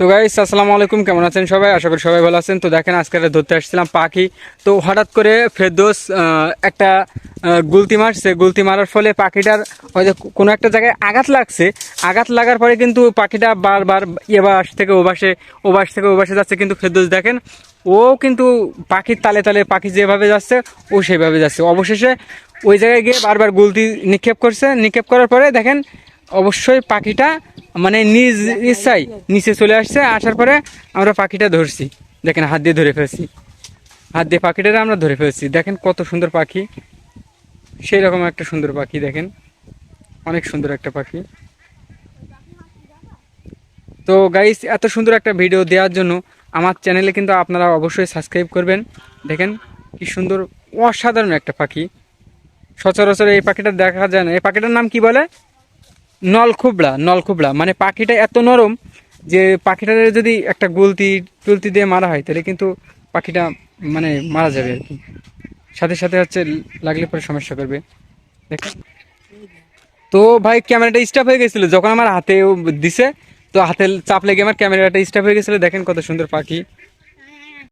তো গাইস আসসালামু আলাইকুম, কেমন আছেন সবাই? আশা করি সবাই ভালো আছেন। তো দেখেন, আজকে ধরতে আসছিলাম পাখি। তো হঠাৎ করে ফেরদোস একটা গুলতি মারছে। গুলতি মারার ফলে পাখিটার হয়তো কোনো একটা জায়গায় আঘাত লাগছে। আঘাত লাগার পরে কিন্তু পাখিটা বারবার এ বাস থেকে ও বাসে, ও বাস থেকে ও বাসে যাচ্ছে। কিন্তু ফেরদোস দেখেন, ও কিন্তু পাখির তালে তালে, পাখি যেভাবে যাচ্ছে, ও সেভাবে যাচ্ছে। অবশেষে ওই জায়গায় গিয়ে বারবার গুলতি নিক্ষেপ করছে। নিক্ষেপ করার পরে দেখেন, অবশ্যই পাখিটা মানে নিজ ইচ্ছাই নিচে চলে আসছে, আসার পরে আমরা পাখিটা ধরছি। দেখেন হাত দিয়ে ধরে ফেলছি। হাত দিয়ে পাখিটারে আমরা ধরে ফেলছি। দেখেন কত সুন্দর পাখি। সেই রকম একটা সুন্দর পাখি, দেখেন। অনেক সুন্দর একটা পাখি। তো গাইস এত সুন্দর একটা ভিডিও দেওয়ার জন্য আমার চ্যানেলে কিন্তু আপনারা অবশ্যই সাবস্ক্রাইব করবেন। দেখেন কি সুন্দর, অসাধারণ একটা পাখি। সচরাচর এই পাখিটা দেখা যায় না। এই পাখিটার নাম কি বলে? নলখুবড়া নলখুবড়া মানে পাখিটা এত নরম যে পাখিটার যদি একটা গুলতি, টুলতি দিয়ে মারা হয়, তাহলে কিন্তু পাখিটা মানে মারা যাবে আর কি। সাথে সাথে হচ্ছে লাগলে পরে সমস্যা করবে। দেখেন তো ভাই, ক্যামেরাটা স্টাফ হয়ে গেছিল। যখন আমার হাতে দিছে, তো হাতে চাপ লেগে আমার ক্যামেরাটা স্টাফ হয়ে গেছিল। দেখেন কত সুন্দর পাখি।